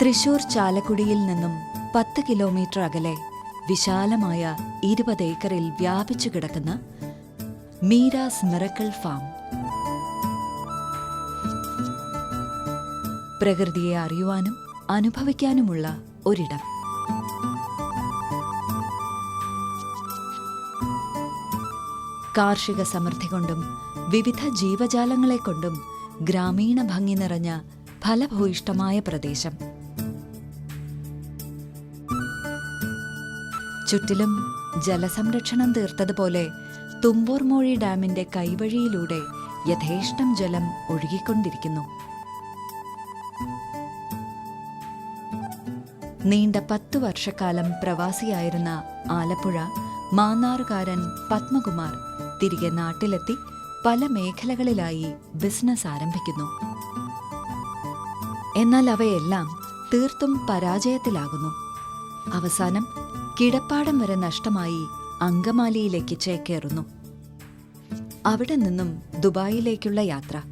തൃശൂർ ചാലക്കുടിയിൽ നിന്നും പത്ത് കിലോമീറ്റർ അകലെ വിശാലമായ ഇരുപത് ഏക്കറിൽ വ്യാപിച്ചു കിടക്കുന്ന മീരാസ് മിറക്കിൾ ഫാം. പ്രകൃതിയെ അറിയുവാനും അനുഭവിക്കാനുമുള്ള ഒരിടം. കാർഷിക സമൃദ്ധി കൊണ്ടും വിവിധ ജീവജാലങ്ങളെ കൊണ്ടും ഗ്രാമീണ ഭംഗി നിറഞ്ഞ ഫലഭൂയിഷ്ടമായ പ്രദേശം. ചുറ്റിലും ജലസംരക്ഷണം തീർത്തതുപോലെ തുമ്പൂർ മോഴി ഡാമിന്റെ കൈവഴിയിലൂടെ യഥേഷ്ടം ജലം ഒഴുകിക്കൊണ്ടിരിക്കുന്നു. നീണ്ട പത്തു വർഷക്കാലം പ്രവാസിയായിരുന്ന ആലപ്പുഴ മാന്നാറുകാരൻ പത്മകുമാർ തിരികെ നാട്ടിലെത്തി പല മേഖലകളിലായി ബിസിനസ് ആരംഭിക്കുന്നു. എന്നാൽ അവയെല്ലാം തീർത്തും പരാജയത്തിലാകുന്നു. അവസാനം കിടപ്പാടം വരെ നഷ്ടമായി അങ്കമാലിയിലേക്ക് ചേക്കേറുന്നു. അവിടെ നിന്നും ദുബായിലേക്കുള്ള യാത്ര.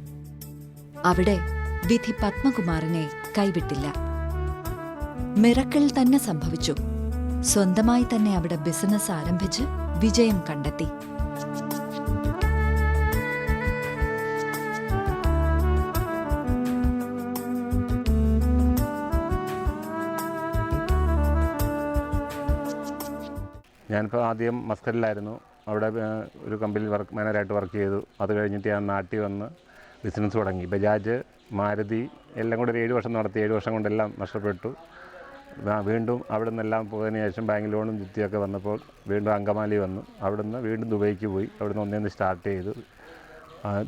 അവിടെ വിധി പത്മകുമാറിനെ കൈവിട്ടില്ല. മിറക്കിൾ തന്നെ സംഭവിച്ചു. സ്വന്തമായി തന്നെ അവിടെ ബിസിനസ് ആരംഭിച്ച് വിജയം കണ്ടെത്തി. ഞാനിപ്പോൾ ആദ്യം മസ്കറ്റിലായിരുന്നു. അവിടെ ഒരു കമ്പനിയിൽ വർക്ക് മാനേജറായിട്ട് വർക്ക് ചെയ്തു. അത് കഴിഞ്ഞിട്ട് ഞാൻ നാട്ടിൽ വന്ന് ബിസിനസ് തുടങ്ങി. ബജാജ് മാരുതി എല്ലാം കൂടെ ഒരു ഏഴ് വർഷം നടത്തി. ഏഴ് വർഷം കൊണ്ടെല്ലാം നഷ്ടപ്പെട്ടു. വീണ്ടും അവിടെ നിന്നെല്ലാം പോയതിന് ശേഷം ബാങ്ക് ലോണും ചുറ്റിയൊക്കെ വന്നപ്പോൾ വീണ്ടും അങ്കമാലി വന്നു. അവിടെ നിന്ന് വീണ്ടും ദുബൈക്ക് പോയി. അവിടെ നിന്ന് ഒന്നേന്ന് സ്റ്റാർട്ട് ചെയ്തു.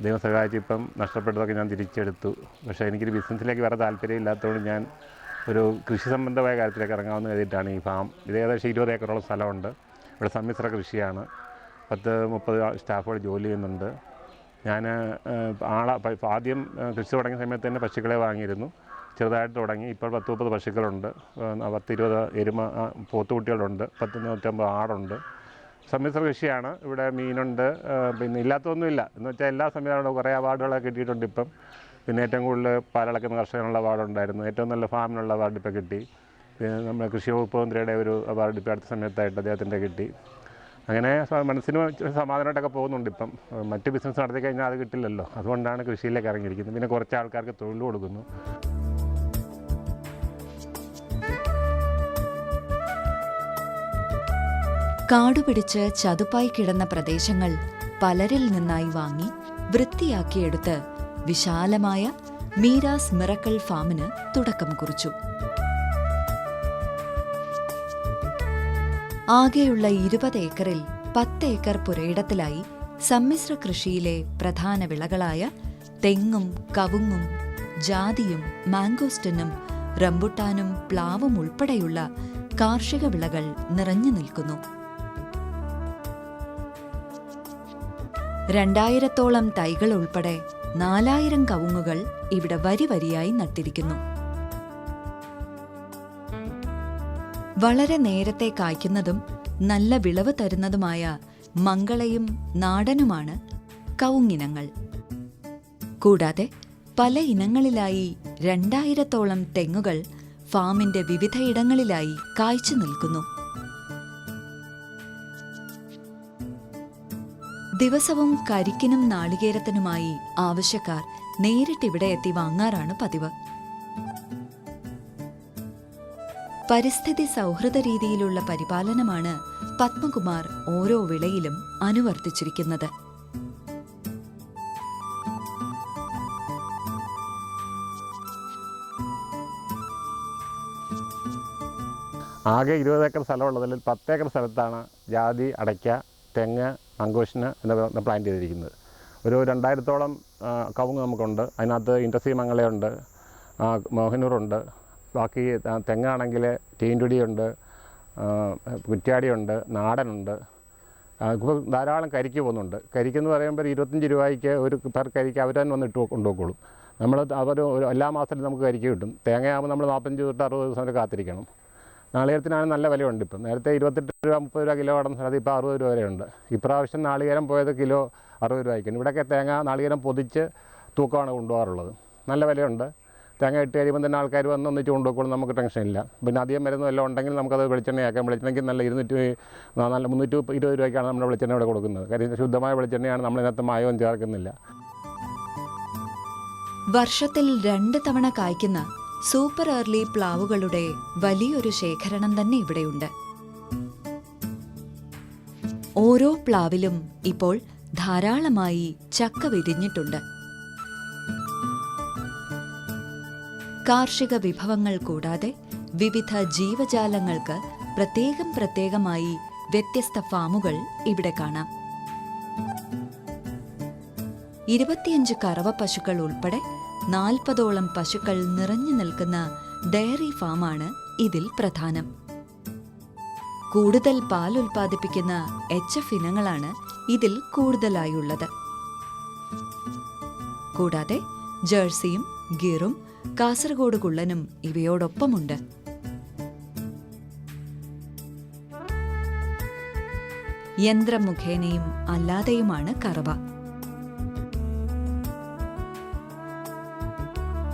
ദൈവം ഇപ്പം നഷ്ടപ്പെട്ടതൊക്കെ ഞാൻ തിരിച്ചെടുത്തു. പക്ഷേ എനിക്കൊരു ബിസിനസ്സിലേക്ക് വേറെ താല്പര്യം ഇല്ലാത്തതുകൊണ്ട് ഞാൻ ഒരു കൃഷി സംബന്ധമായ കാര്യത്തിലേക്ക് ഇറങ്ങാമെന്ന് കരുതിയിട്ടാണ് ഈ ഫാം. ഇത് ഏകദേശം ഇരുപത് ഏക്കറോളം സ്ഥലമുണ്ട്. ഇവിടെ സമ്മിശ്ര കൃഷിയാണ് പത്ത് മുപ്പത് സ്റ്റാഫുകൾ ജോലി ചെയ്യുന്നുണ്ട്. ഞാൻ ആളെ ആദ്യം കൃഷി തുടങ്ങിയ സമയത്ത് തന്നെ പശുക്കളെ വാങ്ങിയിരുന്നു. ചെറുതായിട്ട് തുടങ്ങി. ഇപ്പോൾ പത്ത് മുപ്പത് പശുക്കളുണ്ട്. പത്ത് ഇരുപത് എരുമ പോത്തുകുട്ടികളുണ്ട്. പത്ത് നൂറ്റമ്പത് ആടുണ്ട്. സമ്മിശ്ര കൃഷിയാണ്. ഇവിടെ മീനുണ്ട്. പിന്നെ ഇല്ലാത്തതൊന്നുമില്ല. എന്ന് വെച്ചാൽ എല്ലാ സംവിധാനങ്ങളും കുറേ അവാർഡുകളൊക്കെ കിട്ടിയിട്ടുണ്ട് ഇപ്പം. പിന്നെ ഏറ്റവും കൂടുതൽ പാലളക്കുന്ന കർഷകനുള്ള അവാർഡുണ്ടായിരുന്നു. ഏറ്റവും നല്ല ഫാമിനുള്ള അവാർഡ് ഇപ്പോൾ കിട്ടി. പിന്നെ നമ്മുടെ കൃഷി വകുപ്പ് മന്ത്രിയുടെ ഒരു അവാർഡ് ഇപ്പോൾ അടുത്ത സമയത്തായിട്ട് അദ്ദേഹത്തിന്റെ കിട്ടി. അങ്ങനെ മനസ്സിന് സമാധാനമായിട്ടൊക്കെ പോകുന്നുണ്ട് ഇപ്പം. മറ്റ് ബിസിനസ് നടത്തി കഴിഞ്ഞാൽ അത് കിട്ടില്ലല്ലോ. അതുകൊണ്ടാണ് കൃഷിയിലേക്ക് ഇറങ്ങിയിരിക്കുന്നത്. പിന്നെ കുറച്ച് ആൾക്കാർക്ക് തൊഴിൽ കൊടുക്കുന്നു. കാടുപിടിച്ച് ചതുപ്പായി കിടന്ന പ്രദേശങ്ങൾ പലരിൽ നിന്നായി വാങ്ങി വൃത്തിയാക്കിയെടുത്ത് വിശാലമായ മീരാസ് മിറക്കിൾ ഫാമിന് തുടക്കം കുറിച്ചു. ആകെയുള്ള ഇരുപത് ഏക്കറിൽ പത്ത് ഏക്കർ പുരയിടത്തിലായി സമ്മിശ്ര കൃഷിയിലെ പ്രധാന വിളകളായ തെങ്ങും കവുങ്ങും ജാതിയും മാംഗോസ്റ്റിനും റംബുട്ടാനും പ്ലാവും ഉൾപ്പെടെയുള്ള കാർഷിക വിളകൾ നിറഞ്ഞു നിൽക്കുന്നു. രണ്ടായിരത്തോളം തൈകൾ ഉൾപ്പെടെ നാലായിരം കവുങ്ങുകൾ ഇവിടെ വരി വരിയായി നട്ടിരിക്കുന്നു. വളരെ നേരത്തെ കായ്ക്കുന്നതും നല്ല വിളവ് തരുന്നതുമായ മംഗളയും നാടനുമാണ് കൗങ്ങിനങ്ങൾ കൂടാതെ പല ഇനങ്ങളിലായി രണ്ടായിരത്തോളം തെങ്ങുകൾ ഫാമിന്റെ വിവിധയിടങ്ങളിലായി കായ്ച്ചു നിൽക്കുന്നു. ദിവസവും കരിക്കിനും നാളികേരത്തിനുമായി ആവശ്യക്കാർ നേരിട്ടിവിടെ എത്തി വാങ്ങാറാണ് പതിവ്. പരിസ്ഥിതി സൗഹൃദ രീതിയിലുള്ള പരിപാലനമാണ് പത്മകുമാർ ഓരോ വിളയിലും അനുവർത്തിച്ചിരിക്കുന്നത്. ആകെ ഇരുപത് ഏക്കർ സ്ഥലമുള്ളതിൽ പത്ത് ഏക്കർ സ്ഥലത്താണ് ജാതി അടയ്ക്ക തെങ്ങ് മങ്കോഷിന് എന്നിവ പ്ലാന്റ് ചെയ്തിരിക്കുന്നത്. ഒരു രണ്ടായിരത്തോളം കവുങ്ങ് നമുക്കുണ്ട്. അതിനകത്ത് ഇൻഡസ്ട്രി മംഗളയുണ്ട്. മോഹനൂറുണ്ട് ബാക്കി തെങ്ങാണെങ്കിൽ ടീന്റുടിയുണ്ട് കുറ്റ്യാടിയുണ്ട് നാടനുണ്ട്. ഇപ്പോൾ ധാരാളം കരിക്ക് പോകുന്നുണ്ട്. കരിക്കെന്ന് പറയുമ്പോൾ ഇരുപത്തഞ്ച് രൂപയ്ക്ക് ഒരു പെർ കരിക്ക് അവർ തന്നെ വന്ന് ഇട്ട് നമ്മൾ അവർ എല്ലാ മാസത്തിലും നമുക്ക് കരിക്ക് കിട്ടും. തേങ്ങയാകുമ്പോൾ നമ്മൾ നാൽപ്പത്തഞ്ച് തൊട്ട് അറുപത് ദിവസം വരെ കാത്തിരിക്കണം. നാളികേരത്തിനാണ് നല്ല വിലയുണ്ട് ഇപ്പം. നേരത്തെ ഇരുപത്തെട്ട് രൂപ മുപ്പത് രൂപ കിലോ കടന്ന സ്ഥലത്ത് ഇപ്പോൾ അറുപത് രൂപ വരെയുണ്ട്. ഇപ്രാവശ്യം നാളികേരം പോയത് കിലോ അറുപത് രൂപയ്ക്കാണ്. ഇവിടെയൊക്കെ തേങ്ങ നാളികേരം പൊതിച്ച് തൂക്കമാണ് കൊണ്ടുപോകാറുള്ളത്. നല്ല വിലയുണ്ട്. തേങ്ങ ഇട്ട് കഴിയുമ്പോൾ തന്നെ ആൾക്കാർ വന്ന് ഒന്ന് ചൂണ്ടോക്കോളും നമുക്ക് ടെൻഷൻ ഇല്ല. പിന്നെ അധികം മരുന്നും എല്ലാം ഉണ്ടെങ്കിൽ നമുക്കത് വെളിച്ചെണ്ണയാക്കാം. വെളിച്ചെണ്ണയ്ക്ക് നല്ല ഇരുന്നൂറ്റി നാല് മുന്നൂറ്റി ഇരുപത് രൂപയ്ക്കാണ് നമ്മുടെ വെളിച്ചെണ്ണ ഇവിടെ കൊടുക്കുന്നത്. കാര്യം ശുദ്ധമായ വെളിച്ചെണ്ണയാണ് നമ്മളിതിനകത്ത് മായവും ചേർക്കുന്നില്ല. വർഷത്തിൽ രണ്ട് തവണ കായ്ക്കുന്ന സൂപ്പർ ഏർലി പ്ലാവുകളുടെ വലിയൊരു ശേഖരണം തന്നെ ഇവിടെയുണ്ട്. ഓരോ പ്ലാവിലും ഇപ്പോൾ ധാരാളമായി ചക്ക വിരിഞ്ഞിട്ടുണ്ട്. കാർഷിക വിഭവങ്ങൾ കൂടാതെ വിവിധ ജീവജാലങ്ങൾക്ക് പ്രത്യേകം പ്രത്യേകമായി വ്യത്യസ്ത ഫാമുകൾ ഇവിടെ കാണാം. ഇരുപത്തിയഞ്ച് കറവ പശുക്കൾ ഉൾപ്പെടെ നാൽപ്പതോളം പശുക്കൾ നിറഞ്ഞു നിൽക്കുന്ന ഡയറി ഫാമാണ് ഇതിൽ പ്രധാനം. കൂടുതൽ പാൽ ഉൽപ്പാദിപ്പിക്കുന്ന എച്ച് എഫ് ഇനങ്ങളാണ് ഇതിൽ കൂടുതലായുള്ളത്. കൂടാതെ ജേഴ്സിയും ഗിറും കാസർഗോഡ് കുള്ളനും ഇവയോടൊപ്പമുണ്ട്. യന്ത്രം മുഖേനയും അല്ലാതെയുമാണ് കറവ.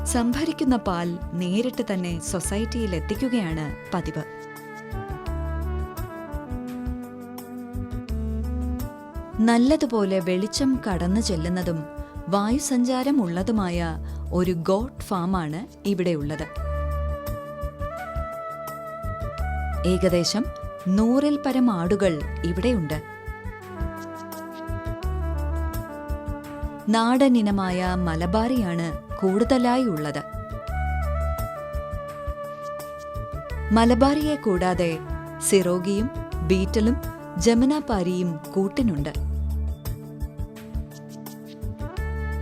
സംഭരിക്കുന്ന പാൽ നേരിട്ട് തന്നെ സൊസൈറ്റിയിൽ എത്തിക്കുകയാണ് പതിവ്. നല്ലതുപോലെ വെളിച്ചം കടന്നു ചെല്ലുന്നതും വായുസഞ്ചാരം ഉള്ളതുമായ ഒരു ഗോട്ട് ഫാമാണ് ഇവിടെയുള്ളത് ഏകദേശം നൂറിൽ പരം ആടുകൾ ഇവിടെയുണ്ട്. നാടനിനമായ മലബാറിയാണ് കൂടുതലായി ഉള്ളത്. മലബാറിയെ കൂടാതെ സിറോഗിയും ബീറ്റലും ജമുനാപാരിയും കൂട്ടിനുണ്ട്.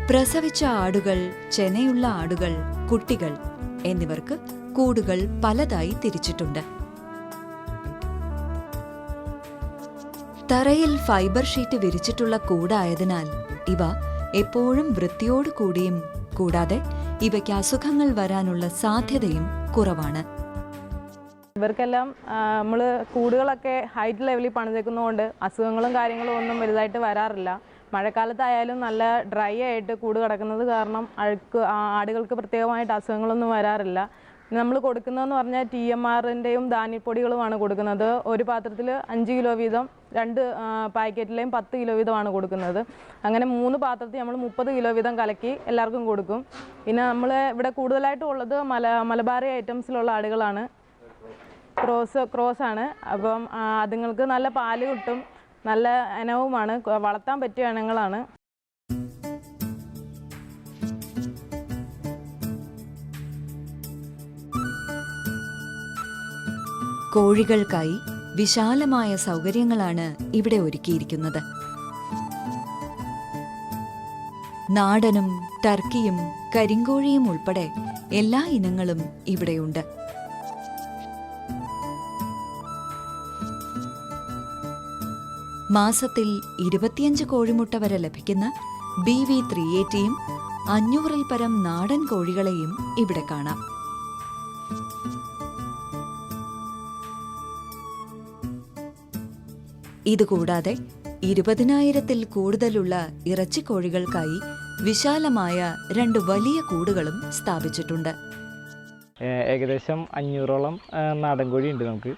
പ്രസവിച്ച ആടുകൾ ചെനയുള്ള ആടുകൾ കുട്ടികൾ എന്നിവർക്ക് കൂടുകൾ പലതായി തിരിച്ചിട്ടുണ്ട്. തറയിൽ ഫൈബർ ഷീറ്റ് വിരിച്ചിട്ടുള്ള കൂടായതിനാൽ ഇവ എപ്പോഴും വൃത്തിയോടു കൂടിയും കൂടാതെ ഇവയ്ക്ക് അസുഖങ്ങൾ വരാനുള്ള സാധ്യതയും കുറവാണ്. ഇവർക്കെല്ലാം നമ്മൾ കൂടുകളൊക്കെ ഹൈറ്റ് ലെവലിൽ പണിതേക്കുന്നതുകൊണ്ട് അസുഖങ്ങളും കാര്യങ്ങളും ഒന്നും വലുതായിട്ട് വരാറില്ല. മഴക്കാലത്തായാലും നല്ല ഡ്രൈ ആയിട്ട് കൂട് കിടക്കുന്നത് കാരണം അഴുക്ക് ആടുകൾക്ക് പ്രത്യേകമായിട്ട് അസുഖങ്ങളൊന്നും വരാറില്ല. നമ്മൾ കൊടുക്കുന്നതെന്ന് പറഞ്ഞാൽ ടി എം ആറിന്റെയും ധാന്യപ്പൊടികളുമാണ് കൊടുക്കുന്നത്. ഒരു പാത്രത്തിൽ അഞ്ച് കിലോ വീതം രണ്ട് പാക്കറ്റിലെയും പത്ത് കിലോ വീതമാണ് കൊടുക്കുന്നത്. അങ്ങനെ മൂന്ന് പാത്രത്തിൽ നമ്മൾ മുപ്പത് കിലോ വീതം കലക്കി എല്ലാവർക്കും കൊടുക്കും. പിന്നെ നമ്മൾ ഇവിടെ കൂടുതലായിട്ടും ഉള്ളത് മല മലബാറി ഐറ്റംസിലുള്ള ആടുകളാണ്. ക്രോസ് ക്രോസ് ആണ് അപ്പം അതുങ്ങൾക്ക് നല്ല പാൽ കിട്ടും. നല്ല ഇനവുമാണ്. വളർത്താൻ പറ്റിയ ഇനങ്ങളാണ്. കോഴികൾക്കായി വിശാലമായ സൗകര്യങ്ങളാണ് ഇവിടെ ഒരുക്കിയിരിക്കുന്നത്. നാടനും ടർക്കിയും കരിങ്കോഴിയും ഉൾപ്പെടെ എല്ലാ ഇനങ്ങളും ഇവിടെയുണ്ട്. മാസത്തിൽ ഇരുപത്തിയഞ്ച് കോഴിമുട്ട വരെ ലഭിക്കുന്ന ബി വി ത്രീ എയ്റ്റിയും അഞ്ഞൂറിൽ പരം നാടൻ കോഴികളെയും ഇവിടെ കാണാം. ഇതുകൂടാതെ ഇരുപതിനായിരത്തിൽ കൂടുതലുള്ള ഇറച്ചിക്കോഴികൾക്കായി വിശാലമായ രണ്ട് വലിയ കൂടുകളും സ്ഥാപിച്ചിട്ടുണ്ട്. ഏകദേശം അഞ്ഞൂറോളം നാടൻ കോഴി ഉണ്ട് നമുക്ക്.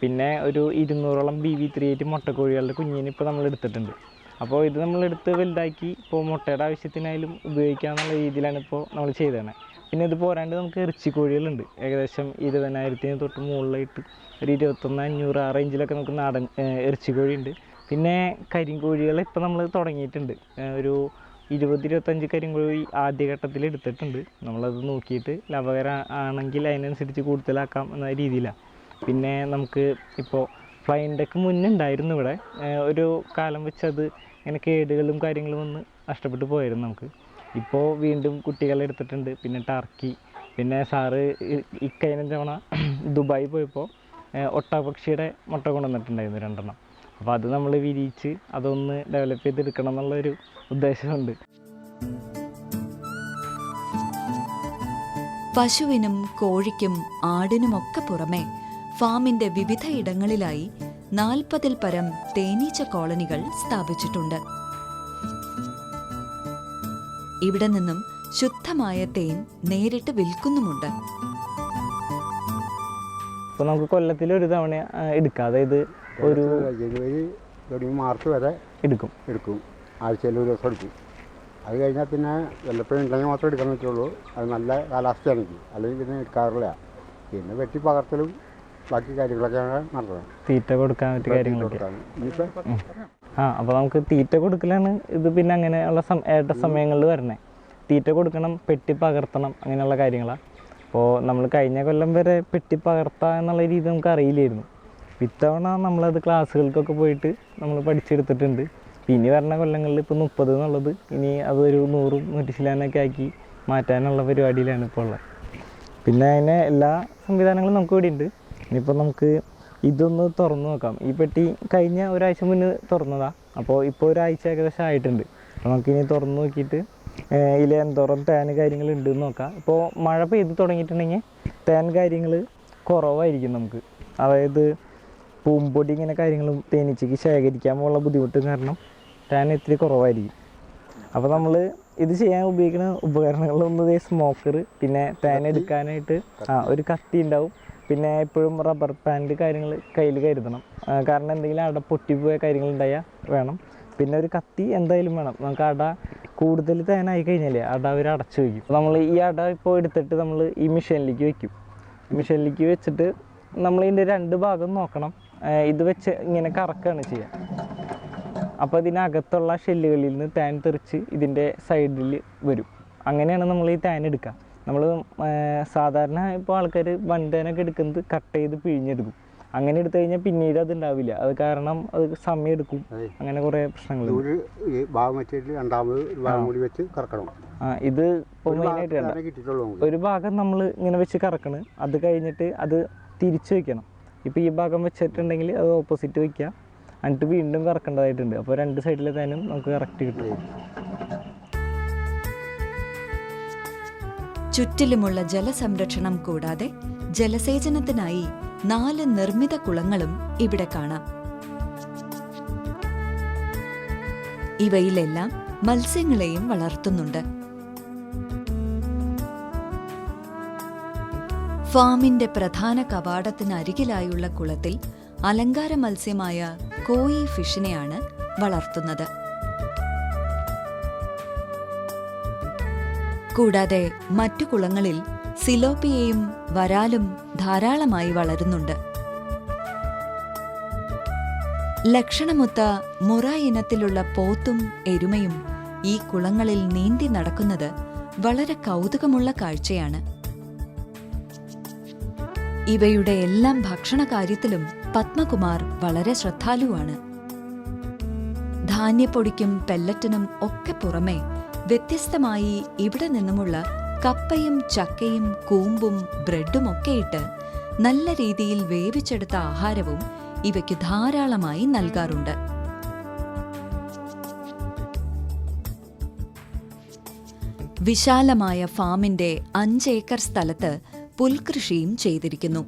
പിന്നെ ഒരു ഇരുന്നൂറോളം ബി വി ത്രീ എയ്റ്റ് മുട്ടക്കോഴികളുടെ കുഞ്ഞിനെ ഇപ്പോൾ നമ്മൾ എടുത്തിട്ടുണ്ട്. അപ്പോൾ ഇത് നമ്മൾ എടുത്ത് വലുതാക്കി ഇപ്പോൾ മുട്ടയുടെ ആവശ്യത്തിനായാലും ഉപയോഗിക്കാമെന്നുള്ള രീതിയിലാണ് ഇപ്പോൾ നമ്മൾ ചെയ്തത് പിന്നെ ഇത് പോരാണ്ട് നമുക്ക് ഇറച്ചി കോഴികളുണ്ട് ഏകദേശം ഇരുപതിനായിരത്തിന് തൊട്ട് മുകളിലായിട്ട് ഒരു ഇരുപത്തൊന്ന് അഞ്ഞൂറ് ആ റേഞ്ചിലൊക്കെ നമുക്ക് നാടൻ ഏഹ് ഇറച്ചി കോഴിയുണ്ട് പിന്നെ കരിങ്കോഴികൾ ഇപ്പോൾ നമ്മൾ തുടങ്ങിയിട്ടുണ്ട്. ഒരു ഇരുപത് ഇരുപത്തഞ്ച് കരിങ്കോഴി ആദ്യഘട്ടത്തിൽ എടുത്തിട്ടുണ്ട്. നമ്മളത് നോക്കിയിട്ട് ലാഭകരം ആണെങ്കിൽ അതിനനുസരിച്ച് കൂടുതലാക്കാം എന്ന രീതിയിലാണ്. പിന്നെ നമുക്ക് ഇപ്പോൾ ഫ്ലൈന്റെക്ക് മുന്നേ ഉണ്ടായിരുന്നു ഇവിടെ. ഒരു കാലം വെച്ച് അത് ഇങ്ങനെ കേടുകളും കാര്യങ്ങളും വന്ന് നഷ്ടപ്പെട്ടു പോയിരുന്നു നമുക്ക്. ഇപ്പോൾ വീണ്ടും കുട്ടികളെ എടുത്തിട്ടുണ്ട്. പിന്നെ ടർക്കി പിന്നെ സാറ് ഇക്കഴിഞ്ഞ തവണ ദുബായി പോയപ്പോൾ ഒട്ടാപക്ഷിയുടെ മുട്ട കൊണ്ടുവന്നിട്ടുണ്ടായിരുന്നു രണ്ടെണ്ണം. അപ്പോൾ അത് നമ്മൾ വിരിയിച്ച് അതൊന്ന് ഡെവലപ്പ് ചെയ്തെടുക്കണം എന്നുള്ളൊരു ഉദ്ദേശമുണ്ട്. പശുവിനും കോഴിക്കും ആടിനുമൊക്കെ പുറമെ ഫാമിന്റെ വിവിധ ഇടങ്ങളിലായി നാൽപ്പതിൽ പരം തേനീച്ച കോളനികൾ സ്ഥാപിച്ചിട്ടുണ്ട്. ഇവിടെ നിന്നും ശുദ്ധമായ തേൻ നേരിട്ട് വിൽക്കുന്നുമുണ്ട്. അപ്പോൾ നമുക്ക് കൊല്ലത്തിൽ ഒരു തവണ എടുക്കാം. അതായത് ഒരു ജനുവരി തുടങ്ങി മാർച്ച് വരെ എടുക്കും. എടുക്കും. ആഴ്ചയിൽ ഒരു ദിവസം എടുക്കും. അത് കഴിഞ്ഞാൽ പിന്നെ വല്ലപ്പോഴും ഉണ്ടെങ്കിൽ മാത്രമേ എടുക്കാൻ പറ്റുള്ളൂ. അത് നല്ല കാലാവസ്ഥയാണെങ്കിൽ. അല്ലെങ്കിൽ പിന്നെ എടുക്കാറില്ല. പിന്നെ വെട്ടി പകർത്തലും ബാക്കി കാര്യങ്ങളൊക്കെയാണ് നടത്തുന്നത് തീറ്റ കൊടുക്കാൻ പറ്റിയ കാര്യങ്ങളൊക്കെ. ആ അപ്പോൾ നമുക്ക് തീറ്റ കൊടുക്കലാണ് ഇത് പിന്നെ അങ്ങനെയുള്ള സമ ഏട്ട സമയങ്ങളിൽ വരണേ. തീറ്റ കൊടുക്കണം പെട്ടി പകർത്തണം അങ്ങനെയുള്ള കാര്യങ്ങളാണ് അപ്പോൾ നമ്മൾ കഴിഞ്ഞ കൊല്ലം വരെ പെട്ടി പകർത്താം എന്നുള്ള രീതി നമുക്ക് അറിയില്ലായിരുന്നു. ഇത്തവണ നമ്മളത് ക്ലാസ്സുകൾക്കൊക്കെ പോയിട്ട് നമ്മൾ പഠിച്ചെടുത്തിട്ടുണ്ട്. ഇനി വരണ കൊല്ലങ്ങളിൽ ഇപ്പോൾ മുപ്പത് എന്നുള്ളത് ഇനി അതൊരു നൂറും നൂറ്റി ശിലാനൊക്കെ ആക്കി മാറ്റാനുള്ള പരിപാടിയിലാണ് ഇപ്പോൾ ഉള്ളത്. പിന്നെ അതിന് എല്ലാ സംവിധാനങ്ങളും നമുക്ക് ഇവിടെ ഉണ്ട് ഇനിയിപ്പോൾ നമുക്ക് ഇതൊന്ന് തുറന്ന് നോക്കാം. ഈ പെട്ടി കഴിഞ്ഞ ഒരാഴ്ച മുന്നേ തുറന്നതാ. അപ്പോൾ ഇപ്പോൾ ഒരാഴ്ച ഏകദേശം ആയിട്ടുണ്ട്. നമുക്കിനി തുറന്ന് നോക്കിയിട്ട് ഇതിൽ എന്തോരം തേൻ കാര്യങ്ങൾ ഉണ്ടെന്ന് നോക്കാം. ഇപ്പോൾ മഴ പെയ്ത് തുടങ്ങിയിട്ടുണ്ടെങ്കിൽ തേൻ കാര്യങ്ങൾ കുറവായിരിക്കും നമുക്ക്. അതായത് പൂമ്പൊടി ഇങ്ങനെ കാര്യങ്ങളും തേനീച്ചയ്ക്ക് ശേഖരിക്കാൻ പോലുള്ള ബുദ്ധിമുട്ട് കാരണം തേൻ ഇത്തിരി കുറവായിരിക്കും. അപ്പോൾ നമ്മൾ ഇത് ചെയ്യാൻ ഉപയോഗിക്കുന്ന ഉപകരണങ്ങളൊന്നും സ്മോക്കർ പിന്നെ തേൻ എടുക്കാനായിട്ട് ആ ഒരു കത്തി ഉണ്ടാവും. പിന്നെ എപ്പോഴും റബ്ബർ പാന്റ് കാര്യങ്ങൾ കയ്യിൽ കരുതണം. കാരണം എന്തെങ്കിലും അട പൊട്ടിപ്പോയ കാര്യങ്ങൾ ഉണ്ടായാൽ വേണം. പിന്നെ ഒരു കത്തി എന്തായാലും വേണം. നമുക്ക് അട കൂടുതൽ തേനായി കഴിഞ്ഞാലേ അട അവർ അടച്ചു വയ്ക്കും. നമ്മൾ ഈ അട ഇപ്പോൾ എടുത്തിട്ട് നമ്മൾ ഈ മിഷനിലേക്ക് വെക്കും. മിഷനിലേക്ക് വെച്ചിട്ട് നമ്മൾ ഇതിന്റെ രണ്ട് ഭാഗം നോക്കണം. ഇത് വെച്ച് ഇങ്ങനെ കറക്കുകയാണ് ചെയ്യുക. അപ്പോൾ ഇതിനകത്തുള്ള ഷെല്ലുകളിൽ നിന്ന് തേൻ തെറിച്ച് ഇതിന്റെ സൈഡിൽ വരും. അങ്ങനെയാണ് നമ്മൾ ഈ തേൻ എടുക്കുക. നമ്മൾ സാധാരണ ഇപ്പോൾ ആൾക്കാർ വൻതേനൊക്കെ എടുക്കുന്നത് കട്ട് ചെയ്ത് പിഴിഞ്ഞെടുക്കും. അങ്ങനെ എടുത്തു കഴിഞ്ഞാൽ പിന്നീട് അത് ഉണ്ടാവില്ല അത് കാരണം അത് സമയം എടുക്കും. അങ്ങനെ കുറേ പ്രശ്നങ്ങൾ ഒരു ഭാഗം വെച്ചിട്ട് രണ്ടാമത് ഭാഗം കൂടി വെച്ച് കറക്കണം. ആ ഇത് ഇപ്പോൾ മെയിനായിട്ട് വേണ്ട. ഒരു ഭാഗം നമ്മൾ ഇങ്ങനെ വെച്ച് കറക്കണ്. അത് കഴിഞ്ഞിട്ട് അത് തിരിച്ചു വെക്കണം. ഇപ്പോൾ ഈ ഭാഗം വെച്ചിട്ടുണ്ടെങ്കിൽ അത് ഓപ്പോസിറ്റ് വെക്കുക എന്നിട്ട് വീണ്ടും കറക്കേണ്ടതായിട്ടുണ്ട്. അപ്പോൾ രണ്ട് സൈഡിലെ തേനും നമുക്ക് കറക്റ്റ് കിട്ടും. ചുറ്റിലുമുള്ള ജലസംരക്ഷണം കൂടാതെ ജലസേചനത്തിനായി നാല് നിർമ്മിത കുളങ്ങളും ഇവിടെ കാണാം. ഇവയിലെല്ലാം മത്സ്യങ്ങളെയും വളർത്തുന്നുണ്ട്. ഫാമിന്റെ പ്രധാന കവാടത്തിനരികിലായുള്ള കുളത്തിൽ അലങ്കാര മത്സ്യമായ കോയി ഫിഷിനെയാണ് വളർത്തുന്നത്. കൂടാതെ മറ്റു കുളങ്ങളിൽ സിലോപ്പിയയും വരാലും ധാരാളമായി വളരുന്നുണ്ട്. ലക്ഷണമൊത്ത മുറ ഇനത്തിലുള്ള പോത്തും എരുമയും ഈ കുളങ്ങളിൽ നീന്തി നടക്കുന്നത് വളരെ കൗതുകമുള്ള കാഴ്ചയാണ്. ഇവയുടെ എല്ലാം ഭക്ഷണ കാര്യത്തിലും പത്മകുമാർ വളരെ ശ്രദ്ധാലുവാണ്. ധാന്യപ്പൊടിക്കും പെല്ലറ്റിനും ഒക്കെ പുറമെ വ്യത്യസ്തമായി ഇവിടെ നിന്നുമുള്ള കപ്പയും ചക്കയും കൂമ്പും ബ്രെഡും ഒക്കെ ഇട്ട് നല്ല രീതിയിൽ വേവിച്ചെടുത്ത ആഹാരവും ഇവയ്ക്ക് ധാരാളമായി നൽകാറുണ്ട്. വിശാലമായ ഫാമിന്റെ അഞ്ചേക്കർ സ്ഥലത്ത് പുൽകൃഷിയും ചെയ്തിരിക്കുന്നു.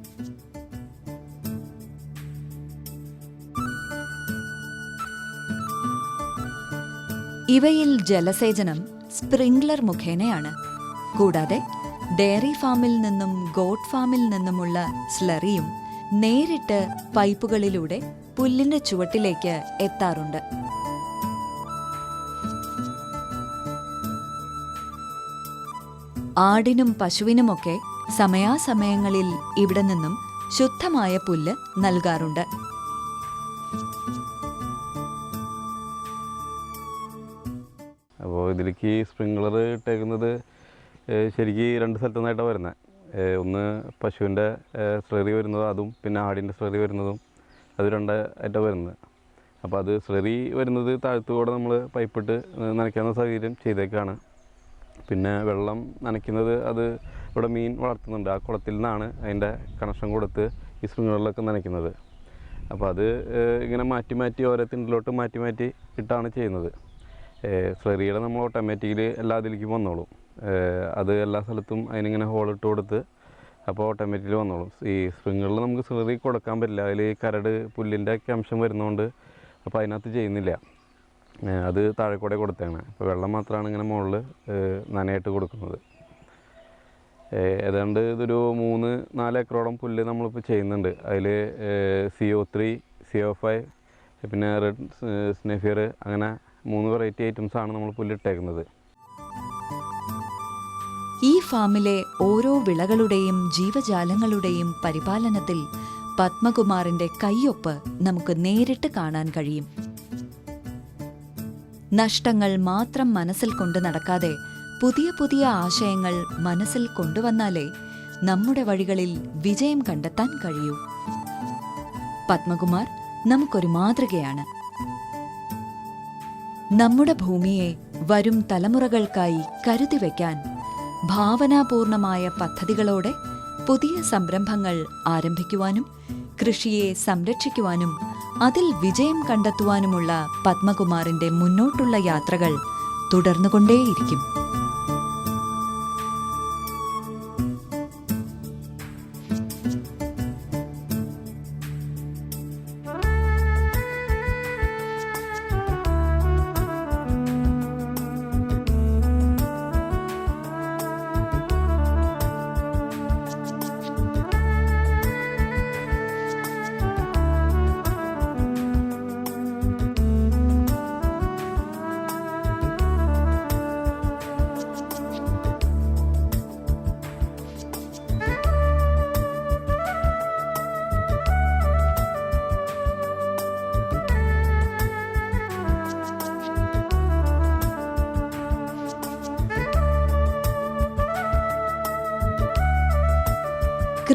ഇവയിൽ ജലസേചനം സ്പ്രിംഗ്ലർ മുഖേനയാണ്. കൂടാതെ ഡെയറി ഫാമിൽ നിന്നും ഗോട്ട് ഫാമിൽ നിന്നുമുള്ള സ്ലറിയും നേരിട്ട് പൈപ്പുകളിലൂടെ പുല്ലിന്റെ ചുവട്ടിലേക്ക് എത്താറുണ്ട്. ആടിനും പശുവിനുമൊക്കെ സമയാസമയങ്ങളിൽ ഇവിടെ നിന്നും ശുദ്ധമായ പുല്ല് നൽകാറുണ്ട്. അപ്പോൾ ഇതിലേക്ക് സ്പ്രിങ്ക്ലർ ഇട്ടേക്കുന്നത് ശരിക്കും രണ്ട് സ്ഥലത്തു നിന്നായിട്ടാണ് വരുന്നത്. ഒന്ന് പശുവിന്റെ സ്ലറി വരുന്നതും അതും പിന്നെ ആടിന്റെ സ്ലറി വരുന്നതും അത് രണ്ടായിട്ടാണ് വരുന്നത്. അപ്പോൾ അത് സ്ലറി വരുന്നത് താഴ്ത്തുകൂടെ നമ്മൾ പൈപ്പിട്ട് നനയ്ക്കാവുന്ന സൗകര്യം ചെയ്തേക്കാണ്. പിന്നെ വെള്ളം നനയ്ക്കുന്നത് അത് ഇവിടെ മീൻ വളർത്തുന്നുണ്ട്. ആ കുളത്തിൽ നിന്നാണ് അതിന്റെ കണക്ഷൻ കൊടുത്ത് ഈ സ്പ്രിങ്ങുകളിലൊക്കെ നനയ്ക്കുന്നത്. അപ്പോൾ അത് ഇങ്ങനെ മാറ്റി മാറ്റി ഓരോ തിണ്ടിലോട്ട് മാറ്റി മാറ്റി ഇട്ടാണ് ചെയ്യുന്നത്. സ്ലറിയുടെ നമ്മൾ ഓട്ടോമാറ്റിക്കലി എല്ലാ ഇതിലേക്കും വന്നോളും. അത് എല്ലാ സ്ഥലത്തും അതിനിങ്ങനെ ഹോൾ ഇട്ട് കൊടുത്ത് അപ്പോൾ ഓട്ടോമാറ്റിക്കലി വന്നോളും. ഈ സ്പ്രിങ്ങുകളിൽ നമുക്ക് സ്ലറി കൊടുക്കാൻ പറ്റില്ല. അതിൽ കരട് പുല്ലിന്റെ ഒക്കെ അംശം വരുന്നതുകൊണ്ട് അപ്പോൾ അതിനകത്ത് ചെയ്യുന്നില്ല. അത് താഴെ കൂടെ കൊടുത്തേക്കണേ അപ്പോൾ വെള്ളം മാത്രമാണ് ഇങ്ങനെ മുകളിൽ നനയായിട്ട് കൊടുക്കുന്നത്. ഏതാണ്ട് ഇതൊരു മൂന്ന് നാല് ഏക്കറോളം പുല്ല് നമ്മളിപ്പോൾ ചെയ്യുന്നുണ്ട്. അതിൽ C O three C O five പിന്നെ റെഡ് സ്നെഫിയർ അങ്ങനെ മൂന്ന് വെറൈറ്റി ആണ് നമ്മൾ പുല്ലിട്ടേക്കുന്നത് ഈ ഫാമിലെ ഓരോ വിളകളുടെയും ജീവജാലങ്ങളുടെയും പരിപാലനത്തിൽ പത്മകുമാറിന്റെ കയ്യൊപ്പ് നമുക്ക് നേരിട്ട് കാണാൻ കഴിയും. നഷ്ടങ്ങൾ മാത്രം മനസ്സിൽ കൊണ്ടു നടക്കാതെ പുതിയ പുതിയ ആശയങ്ങൾ മനസ്സിൽ കൊണ്ടുവന്നാലേ നമ്മുടെ വഴികളിൽ വിജയം കണ്ടെത്താൻ കഴിയൂ. പത്മകുമാർ നമുക്കൊരു മാതൃകയാണ്. നമ്മുടെ ഭൂമിയെ വരും തലമുറകൾക്കായി കരുതി വയ്ക്കാൻ ഭാവനാപൂർണമായ പദ്ധതികളോടെ പുതിയ സംരംഭങ്ങൾ ആരംഭിക്കുവാനും കൃഷിയെ സംരക്ഷിക്കുവാനും അതിൽ വിജയം കണ്ടെത്തുവാനുമുള്ള പത്മകുമാറിന്റെ മുന്നോട്ടുള്ള യാത്രകൾ തുടർന്നുകൊണ്ടേയിരിക്കും.